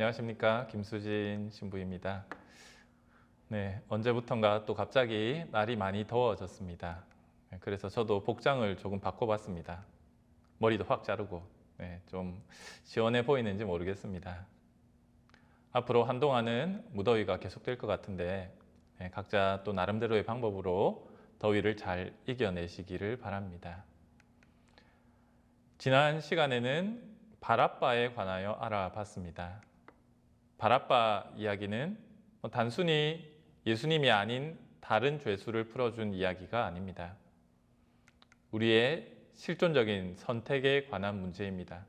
안녕하십니까 김수진 신부입니다. 네, 언제부턴가 또 갑자기 날이 많이 더워졌습니다. 네, 그래서 저도 복장을 조금 바꿔봤습니다. 머리도 확 자르고 네, 좀 시원해 보이는지 모르겠습니다. 앞으로 한동안은 무더위가 계속될 것 같은데 네, 각자 또 나름대로의 방법으로 더위를 잘 이겨내시기를 바랍니다. 지난 시간에는 바라빠에 관하여 알아봤습니다. 바라빠 이야기는 뭐 단순히 예수님이 아닌 다른 죄수를 풀어준 이야기가 아닙니다. 우리의 실존적인 선택에 관한 문제입니다.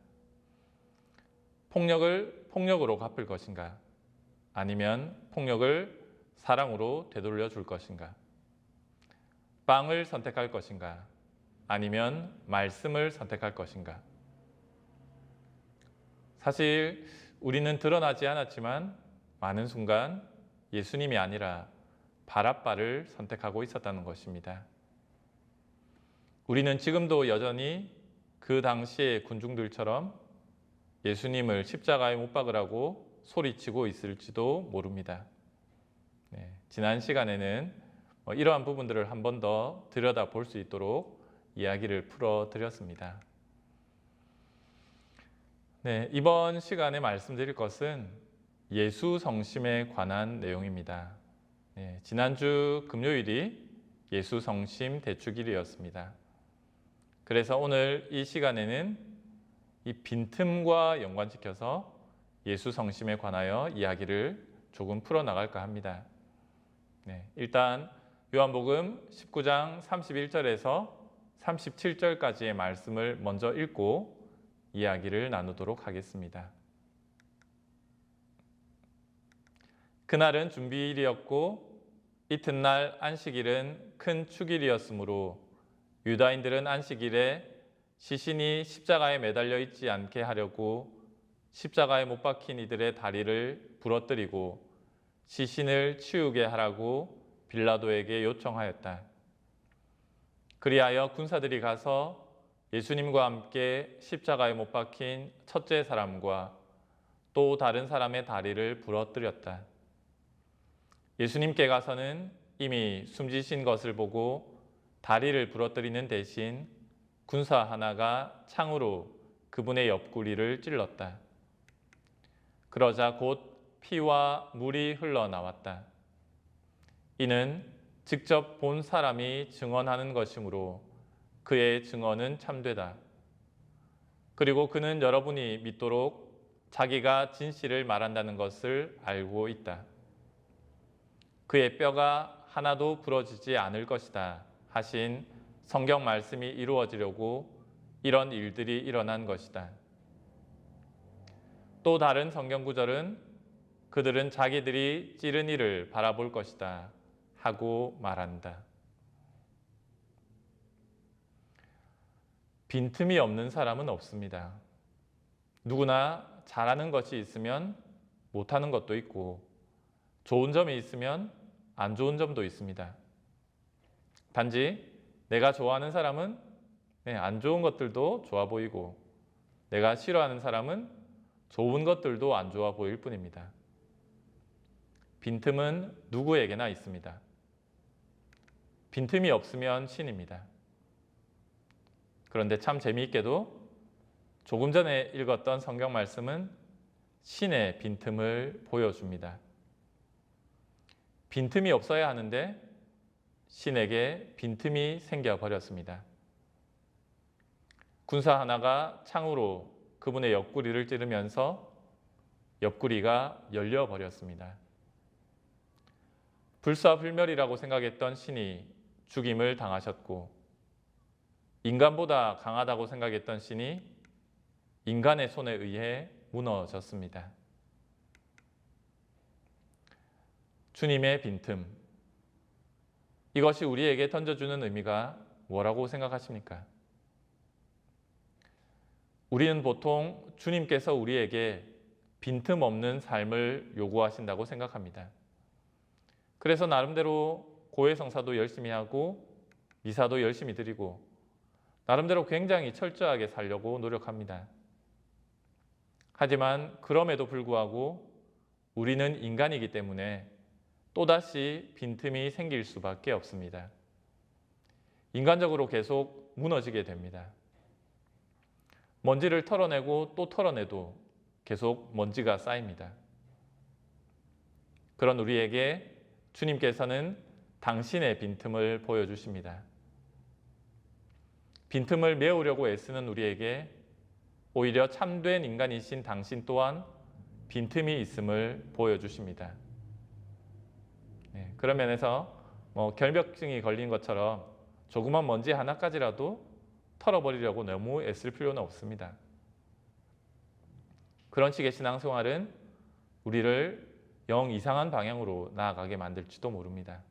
폭력을 폭력으로 갚을 것인가? 아니면 폭력을 사랑으로 되돌려 줄 것인가? 빵을 선택할 것인가? 아니면 말씀을 선택할 것인가? 사실 우리는 드러나지 않았지만 많은 순간 예수님이 아니라 바라빠를 선택하고 있었다는 것입니다. 우리는 지금도 여전히 그 당시의 군중들처럼 예수님을 십자가에 못 박으라고 소리치고 있을지도 모릅니다. 네, 지난 시간에는 뭐 이러한 부분들을 한 번 더 들여다 볼 수 있도록 이야기를 풀어 드렸습니다. 네, 이번 시간에 말씀드릴 것은 예수 성심에 관한 내용입니다. 네, 지난주 금요일이 예수 성심 대축일이었습니다. 그래서 오늘 이 시간에는 이 빈틈과 연관시켜서 예수 성심에 관하여 이야기를 조금 풀어 나갈까 합니다. 네, 일단 요한복음 19장 31절에서 37절까지의 말씀을 먼저 읽고 이야기를 나누도록 하겠습니다. 그날은 준비일이었고 이튿날 안식일은 큰 축일이었으므로 유다인들은 안식일에 시신이 십자가에 매달려 있지 않게 하려고 십자가에 못 박힌 이들의 다리를 부러뜨리고 시신을 치우게 하라고 빌라도에게 요청하였다. 그리하여 군사들이 가서 예수님과 함께 십자가에 못 박힌 첫째 사람과 또 다른 사람의 다리를 부러뜨렸다. 예수님께 가서는 이미 숨지신 것을 보고 다리를 부러뜨리는 대신 군사 하나가 창으로 그분의 옆구리를 찔렀다. 그러자 곧 피와 물이 흘러나왔다. 이는 직접 본 사람이 증언하는 것이므로 그의 증언은 참되다. 그리고 그는 여러분이 믿도록 자기가 진실을 말한다는 것을 알고 있다. 그의 뼈가 하나도 부러지지 않을 것이다. 하신 성경 말씀이 이루어지려고 이런 일들이 일어난 것이다. 또 다른 성경 구절은 그들은 자기들이 찌른 이를 바라볼 것이다. 하고 말한다. 빈틈이 없는 사람은 없습니다. 누구나 잘하는 것이 있으면 못하는 것도 있고 좋은 점이 있으면 안 좋은 점도 있습니다. 단지 내가 좋아하는 사람은 네, 안 좋은 것들도 좋아 보이고 내가 싫어하는 사람은 좋은 것들도 안 좋아 보일 뿐입니다. 빈틈은 누구에게나 있습니다. 빈틈이 없으면 신입니다. 그런데 참 재미있게도 조금 전에 읽었던 성경 말씀은 신의 빈틈을 보여줍니다. 빈틈이 없어야 하는데 신에게 빈틈이 생겨 버렸습니다. 군사 하나가 창으로 그분의 옆구리를 찌르면서 옆구리가 열려 버렸습니다. 불사불멸이라고 생각했던 신이 죽임을 당하셨고 인간보다 강하다고 생각했던 신이 인간의 손에 의해 무너졌습니다. 주님의 빈틈. 이것이 우리에게 던져주는 의미가 뭐라고 생각하십니까? 우리는 보통 주님께서 우리에게 빈틈 없는 삶을 요구하신다고 생각합니다. 그래서 나름대로 고해성사도 열심히 하고 미사도 열심히 드리고 나름대로 굉장히 철저하게 살려고 노력합니다. 하지만 그럼에도 불구하고 우리는 인간이기 때문에 또다시 빈틈이 생길 수밖에 없습니다. 인간적으로 계속 무너지게 됩니다. 먼지를 털어내고 또 털어내도 계속 먼지가 쌓입니다. 그런 우리에게 주님께서는 당신의 빈틈을 보여주십니다. 빈틈을 메우려고 애쓰는 우리에게 오히려 참된 인간이신 당신 또한 빈틈이 있음을 보여주십니다. 네, 그런 면에서 뭐 결벽증이 걸린 것처럼 조그만 먼지 하나까지라도 털어버리려고 너무 애쓸 필요는 없습니다. 그런 식의 신앙생활은 우리를 영 이상한 방향으로 나아가게 만들지도 모릅니다.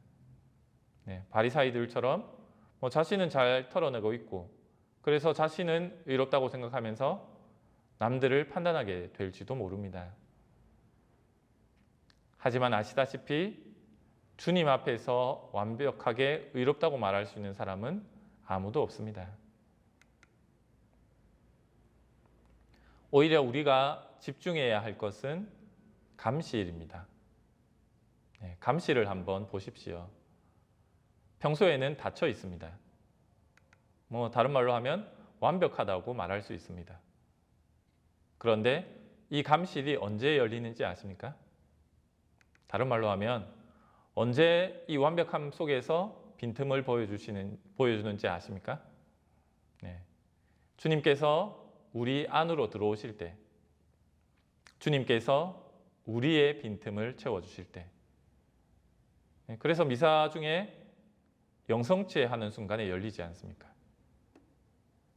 네, 바리사이들처럼 뭐 자신은 잘 털어내고 있고 그래서 자신은 의롭다고 생각하면서 남들을 판단하게 될지도 모릅니다. 하지만 아시다시피 주님 앞에서 완벽하게 의롭다고 말할 수 있는 사람은 아무도 없습니다. 오히려 우리가 집중해야 할 것은 감시일입니다. 네, 감시를 한번 보십시오. 평소에는 닫혀 있습니다. 뭐 다른 말로 하면 완벽하다고 말할 수 있습니다. 그런데 이 감실이 언제 열리는지 아십니까? 다른 말로 하면 언제 이 완벽함 속에서 빈틈을 보여주시는 보여주는지 아십니까? 네. 주님께서 우리 안으로 들어오실 때, 주님께서 우리의 빈틈을 채워주실 때. 네, 그래서 미사 중에 영성체 하는 순간에 열리지 않습니까?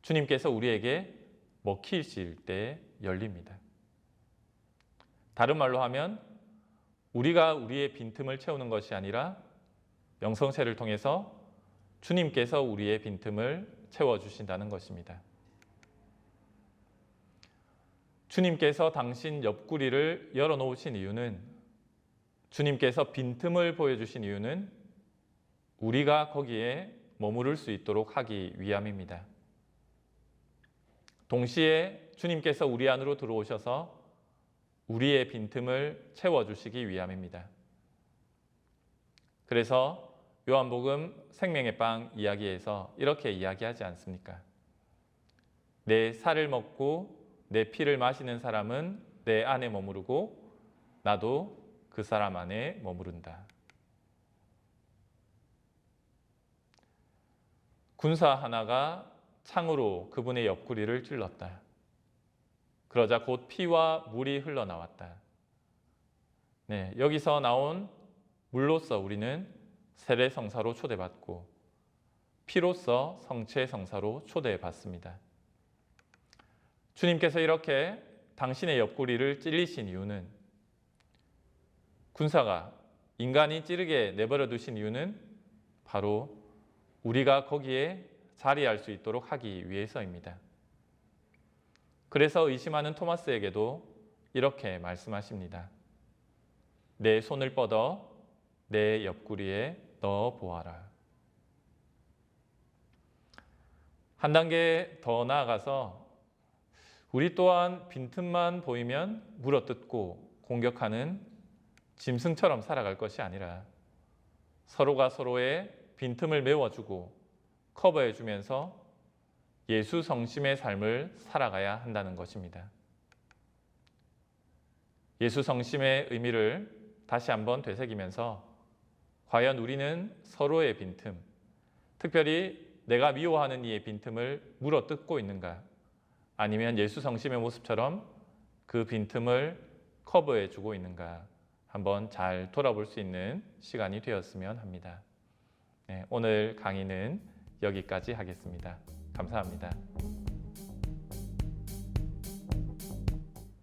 주님께서 우리에게 먹히실 때 열립니다. 다른 말로 하면 우리가 우리의 빈틈을 채우는 것이 아니라 영성체를 통해서 주님께서 우리의 빈틈을 채워주신다는 것입니다. 주님께서 당신 옆구리를 열어놓으신 이유는 주님께서 빈틈을 보여주신 이유는 우리가 거기에 머무를 수 있도록 하기 위함입니다. 동시에 주님께서 우리 안으로 들어오셔서 우리의 빈틈을 채워주시기 위함입니다. 그래서 요한복음 생명의 빵 이야기에서 이렇게 이야기하지 않습니까? 내 살을 먹고 내 피를 마시는 사람은 내 안에 머무르고 나도 그 사람 안에 머무른다. 군사 하나가 창으로 그분의 옆구리를 찔렀다. 그러자 곧 피와 물이 흘러나왔다. 네, 여기서 나온 물로서 우리는 세례 성사로 초대받고 피로서 성체 성사로 초대받습니다. 주님께서 이렇게 당신의 옆구리를 찔리신 이유는 군사가 인간이 찌르게 내버려 두신 이유는 바로 우리가 거기에 자리할 수 있도록 하기 위해서입니다. 그래서 의심하는 토마스에게도 이렇게 말씀하십니다. 내 손을 뻗어 내 옆구리에 넣어 보아라. 한 단계 더 나아가서 우리 또한 빈틈만 보이면 물어뜯고 공격하는 짐승처럼 살아갈 것이 아니라 서로가 서로의 빈틈을 메워주고 커버해주면서 예수 성심의 삶을 살아가야 한다는 것입니다. 예수 성심의 의미를 다시 한번 되새기면서 과연 우리는 서로의 빈틈, 특별히 내가 미워하는 이의 빈틈을 물어 뜯고 있는가? 아니면 예수 성심의 모습처럼 그 빈틈을 커버해 주고 있는가? 한번 잘 돌아볼 수 있는 시간이 되었으면 합니다. 네, 오늘 강의는 여기까지 하겠습니다. 감사합니다.